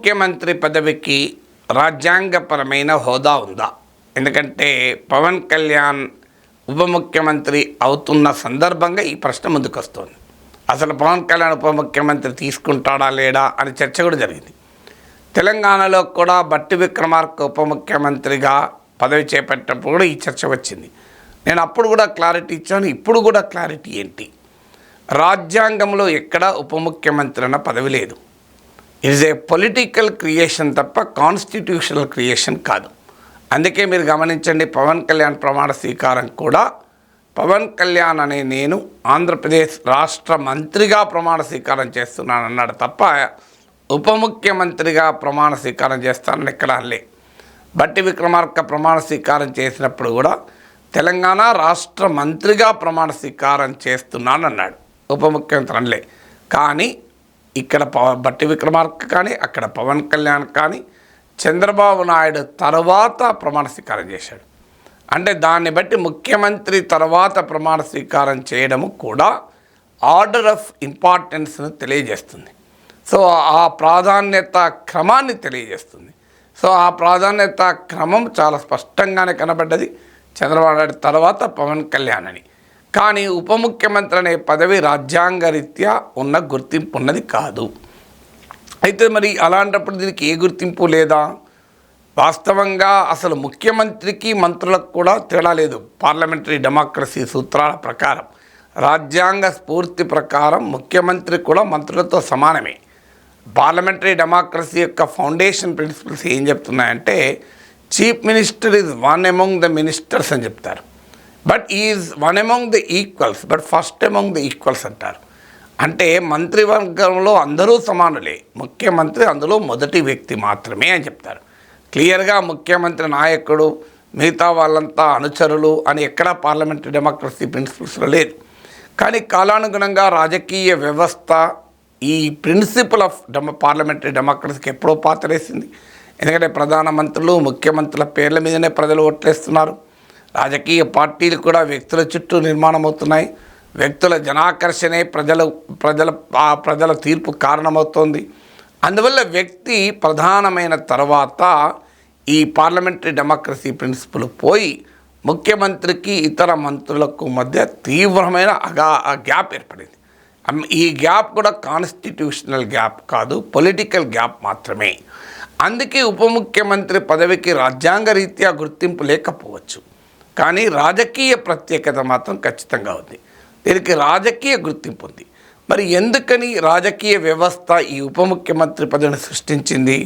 ముఖ్యమంత్రి పదవికి రాజ్యాంగపరమైన హోదా ఉందా? ఎందుకంటే పవన్ కళ్యాణ్ ఉప ముఖ్యమంత్రి అవుతున్న సందర్భంగా ఈ ప్రశ్న ముందుకు వస్తుంది అసలు పవన్ కళ్యాణ్ ఉప ముఖ్యమంత్రి తీసుకుంటాడా లేడా అని చర్చ కూడా జరిగింది. తెలంగాణలో కూడా బట్టి విక్రమార్క ఉప ముఖ్యమంత్రిగా పదవి చేపట్టినప్పుడు కూడా ఈ చర్చ వచ్చింది. నేను అప్పుడు కూడా క్లారిటీ ఇచ్చాను ఇప్పుడు కూడా క్లారిటీ ఏంటి? రాజ్యాంగంలో ఎక్కడా ఉప ముఖ్యమంత్రి అన్న పదవి లేదు. ఇట్ ఏ పొలిటికల్ క్రియేషన్ తప్ప కాన్స్టిట్యూషనల్ క్రియేషన్ కాదు. అందుకే మీరు గమనించండి పవన్ కళ్యాణ్ ప్రమాణ స్వీకారం కూడా పవన్ కళ్యాణ్ అనే నేను ఆంధ్రప్రదేశ్ రాష్ట్ర మంత్రిగా ప్రమాణ స్వీకారం చేస్తున్నాను అన్నాడు తప్ప ఉప ముఖ్యమంత్రిగా ప్రమాణ స్వీకారం చేస్తానని ఎక్కడ లే. బట్టి విక్రమార్క ప్రమాణ స్వీకారం చేసినప్పుడు కూడా తెలంగాణ రాష్ట్ర మంత్రిగా ప్రమాణ స్వీకారం చేస్తున్నాను అన్నాడు ఉప ముఖ్యమంత్రి అనలే. కానీ ఇక్కడ పవ బట్టి విక్రమార్క కానీ అక్కడ పవన్ కళ్యాణ్ కానీ చంద్రబాబు నాయుడు తర్వాత ప్రమాణ స్వీకారం చేశాడు. అంటే దాన్ని బట్టి ముఖ్యమంత్రి తర్వాత ప్రమాణ స్వీకారం చేయడము కూడా ఆర్డర్ ఆఫ్ ఇంపార్టెన్స్ను తెలియజేస్తుంది. సో ఆ ప్రాధాన్యత క్రమాన్ని తెలియజేస్తుంది. సో ఆ ప్రాధాన్యత క్రమం చాలా స్పష్టంగానే కనబడ్డది. చంద్రబాబు నాయుడు తర్వాత పవన్ కళ్యాణ్ అని. కానీ ఉప ముఖ్యమంత్రి అనే పదవి రాజ్యాంగరీత్యా ఉన్న గుర్తింపు ఉన్నది కాదు. అయితే మరి అలాంటప్పుడు దీనికి ఏ గుర్తింపు లేదా? వాస్తవంగా అసలు ముఖ్యమంత్రికి మంత్రులకు కూడా తేడా లేదు. పార్లమెంటరీ డెమోక్రసీ సూత్రాల ప్రకారం రాజ్యాంగ స్ఫూర్తి ప్రకారం ముఖ్యమంత్రి కూడా మంత్రులతో సమానమే. పార్లమెంటరీ డెమోక్రసీ యొక్క ఫౌండేషన్ ప్రిన్సిపల్స్ ఏం చెప్తున్నాయంటే chief minister is one among the ministers అని చెప్తారు. But is one among the equals but first among the equals అంటారు. అంటే మంత్రివర్గంలో అందరూ సమానులే. ముఖ్యమంత్రి అందులో మొదటి వ్యక్తి మాత్రమే అని చెప్తారు. క్లియర్గా ముఖ్యమంత్రి నాయకుడు మిగతా వాళ్ళంతా అనుచరులు అని ఎక్కడా పార్లమెంటరీ డెమోక్రసీ ప్రిన్సిపల్స్లో లేదు. కానీ కాలానుగుణంగా రాజకీయ వ్యవస్థ ఈ ప్రిన్సిపల్ ఆఫ్ డెమో పార్లమెంటరీ డెమోక్రసీకి ఎప్పుడో పాతరేసింది. ఎందుకంటే ప్రధానమంత్రులు ముఖ్యమంత్రుల పేర్ల మీదనే ప్రజలు ఓట్లేస్తున్నారు. రాజకీయ పార్టీలు కూడా వ్యక్తుల చుట్టూ నిర్మాణం అవుతున్నాయి వ్యక్తుల జనాకర్షణే ప్రజల ప్రజల ఆ ప్రజల తీర్పు కారణమవుతోంది. అందువల్ల వ్యక్తి ప్రధానమైన తర్వాత ఈ పార్లమెంటరీ డెమోక్రసీ ప్రిన్సిపల్ పోయి ముఖ్యమంత్రికి ఇతర మంత్రులకు మధ్య తీవ్రమైన అగా ఆ గ్యాప్ ఏర్పడింది. ఈ గ్యాప్ కూడా కాన్స్టిట్యూషనల్ గ్యాప్ కాదు పొలిటికల్ గ్యాప్ మాత్రమే. అందుకే ఉప ముఖ్యమంత్రి పదవికి రాజ్యాంగ రీత్యా గుర్తింపు లేకపోవచ్చు. కానీ రాజకీయ ప్రత్యేకత మాత్రం ఖచ్చితంగా ఉంది. దీనికి రాజకీయ గుర్తింపు ఉంది. మరి ఎందుకని రాజకీయ వ్యవస్థ ఈ ఉప ముఖ్యమంత్రి పదవిని సృష్టించింది?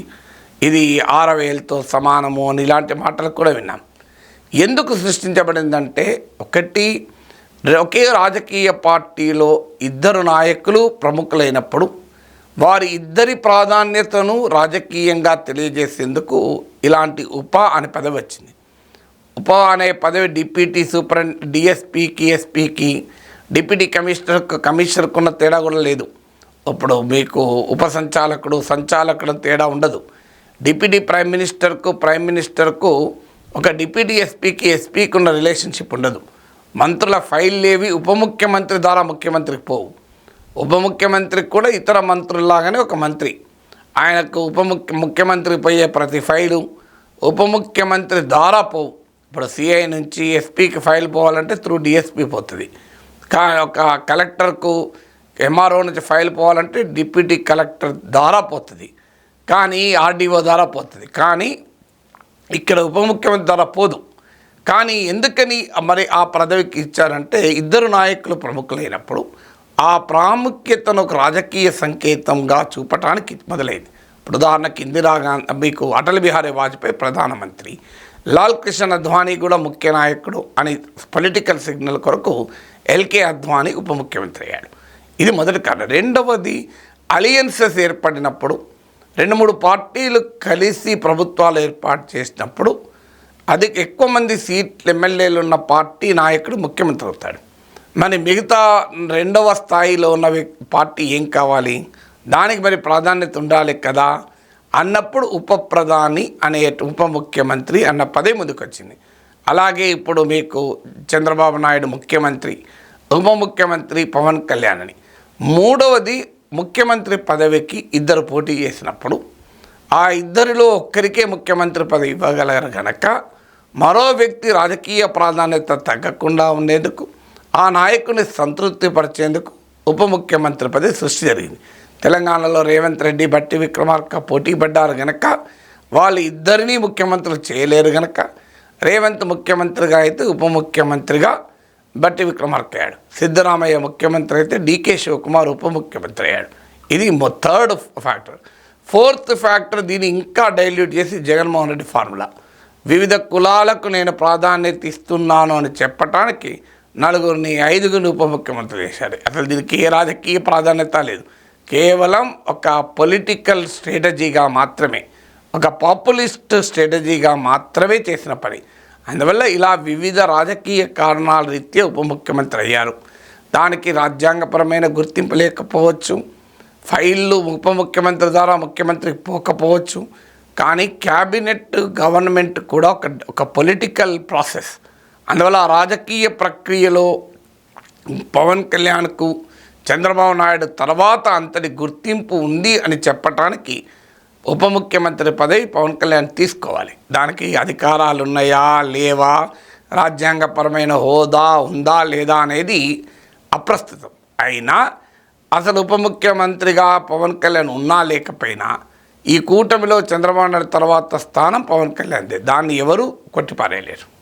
ఇది ఆరవేలతో సమానము అని ఇలాంటి మాటలు కూడా విన్నాం. ఎందుకు సృష్టించబడిందంటే ఒకటి ఒకే రాజకీయ పార్టీలో ఇద్దరు నాయకులు ప్రముఖులైనప్పుడు వారి ఇద్దరి ప్రాధాన్యతను రాజకీయంగా తెలియజేసేందుకు ఇలాంటి ఉప అనే పదవి వచ్చింది. ఉప అనే పదవి డిప్యూటీ సూపర్ డిఎస్పీకి ఎస్పీకి డిప్యూటీ కమిషనర్కు కమిషనర్కు ఉన్న తేడా కూడా లేదు. ఇప్పుడు మీకు ఉప సంచాలకుడు సంచాలకుడు తేడా ఉండదు. డిప్యూటీ ప్రైమ్ మినిస్టర్కు ప్రైమ్ మినిస్టర్కు ఒక డిప్యూటీ ఎస్పీకి ఎస్పీకి ఉన్న రిలేషన్షిప్ ఉండదు. మంత్రుల ఫైల్ లేవి ఉప ముఖ్యమంత్రి ద్వారా ముఖ్యమంత్రికి పోవు. ఉప ముఖ్యమంత్రికి కూడా ఇతర మంత్రుల్లాగానే ఒక మంత్రి. ఆయనకు ఉప ముఖ్య ముఖ్యమంత్రి పోయే ప్రతి ఫైలు ఉప ముఖ్యమంత్రి ద్వారా పోవు. ఇప్పుడు సిఐ నుంచి ఎస్పీకి ఫైల్ పోవాలంటే త్రూ డిఎస్పీ పోతుంది. కా ఒక కలెక్టర్కు ఎంఆర్ఓ నుంచి ఫైల్ పోవాలంటే డిప్యూటీ కలెక్టర్ ద్వారా పోతుంది. కానీ ఆర్డీఓ ద్వారా పోతుంది. కానీ ఇక్కడ ఉప ముఖ్యమంత్రి ద్వారా పోదు. కానీ ఎందుకని మరి ఆ పదవికి ఇచ్చారంటే ఇద్దరు నాయకులు ప్రముఖులైనప్పుడు ఆ ప్రాముఖ్యతను ఒక రాజకీయ సంకేతంగా చూపటానికి మొదలైంది. ఇప్పుడు ఉదాహరణకి ఇందిరాగాంధీ మీకు అటల్ బిహారీ వాజ్పేయి ప్రధానమంత్రి. లాల్ కృష్ణ అద్వానీ కూడా ముఖ్య నాయకుడు అని పొలిటికల్ సిగ్నల్ కొరకు ఎల్కే అద్వానీ ఉప ముఖ్యమంత్రి అయ్యాడు. ఇది మొదటి కారణం. రెండవది అలియన్సెస్ ఏర్పడినప్పుడు రెండు మూడు పార్టీలు కలిసి ప్రభుత్వాలు ఏర్పాటు చేసినప్పుడు అది ఎక్కువ మంది సీట్లు ఎమ్మెల్యేలు ఉన్న పార్టీ నాయకుడు ముఖ్యమంత్రి అవుతాడు. మరి మిగతా రెండవ స్థాయిలో ఉన్న వ్యక్- పార్టీ ఏం కావాలి? దానికి మరి ప్రాధాన్యత ఉండాలి కదా? అన్నప్పుడు ఉప ప్రధాని అనే ఉప ముఖ్యమంత్రి అన్న పదే ముందుకొచ్చింది. అలాగే ఇప్పుడు మీకు చంద్రబాబు నాయుడు ముఖ్యమంత్రి ఉప ముఖ్యమంత్రి పవన్ కళ్యాణ్ అని మూడవది ముఖ్యమంత్రి పదవికి ఇద్దరు పోటీ చేసినప్పుడు ఆ ఇద్దరిలో ఒక్కరికే ముఖ్యమంత్రి పదవి ఇవ్వగలరు గనక మరో వ్యక్తి రాజకీయ ప్రాధాన్యత తగ్గకుండా ఉండేందుకు ఆ నాయకుని సంతృప్తిపరిచేందుకు ఉప ముఖ్యమంత్రి పదవి సృష్టి జరిగింది. తెలంగాణలో రేవంత్ రెడ్డి బట్టి విక్రమార్క పోటీ పడ్డారు గనక వాళ్ళు ఇద్దరినీ ముఖ్యమంత్రులు చేయలేరు గనక రేవంత్ ముఖ్యమంత్రిగా అయితే ఉప ముఖ్యమంత్రిగా బట్టి విక్రమార్క అయ్యాడు. సిద్ధరామయ్య ముఖ్యమంత్రి అయితే డీకే శివకుమార్ ఉప ముఖ్యమంత్రి అయ్యాడు. ఇది థర్డ్ ఫ్యాక్టర్ ఫోర్త్ ఫ్యాక్టర్ దీన్ని ఇంకా డైల్యూట్ చేసి జగన్మోహన్ రెడ్డి ఫార్ములా వివిధ కులాలకు నేను ప్రాధాన్యత ఇస్తున్నాను అని చెప్పటానికి నలుగురిని ఐదుగురిని ఉప ముఖ్యమంత్రి చేశాడు. అసలు దీనికి ఏ రాజకీయ ప్రాధాన్యత లేదు. కేవలం ఒక పొలిటికల్ స్ట్రాటజీగా మాత్రమే ఒక పాపులిస్ట్ స్ట్రాటజీగా మాత్రమే చేసిన పని. అందువల్ల ఇలా వివిధ రాజకీయ కారణాల రీత్యా ఉప ముఖ్యమంత్రి అయ్యారు. దానికి రాజ్యాంగపరమైన గుర్తింపు లేకపోవచ్చు. ఫైళ్ళు ఉప ముఖ్యమంత్రి ద్వారా ముఖ్యమంత్రికి పోకపోవచ్చు. కానీ క్యాబినెట్ గవర్నమెంట్ కూడా ఒక ఒక పొలిటికల్ ప్రాసెస్ అందువల్ల ఆ రాజకీయ ప్రక్రియలో పవన్ కళ్యాణ్కు చంద్రబాబు నాయుడు తర్వాత అంతటి గుర్తింపు ఉంది అని చెప్పటానికి ఉప ముఖ్యమంత్రి పదవి పవన్ కళ్యాణ్ తీసుకోవాలి. దానికి అధికారాలు ఉన్నాయా లేవా? రాజ్యాంగపరమైన హోదా ఉందా? లేదా? అనేది అప్రస్తుతం. అయినా అసలు ఉప ముఖ్యమంత్రిగా పవన్ కళ్యాణ్ ఉన్నా లేకపోయినా ఈ కూటమిలో చంద్రబాబు నాయుడు తర్వాత స్థానం పవన్ కళ్యాణ్దే. దాన్ని ఎవరు కొట్టిపారేయలేరు.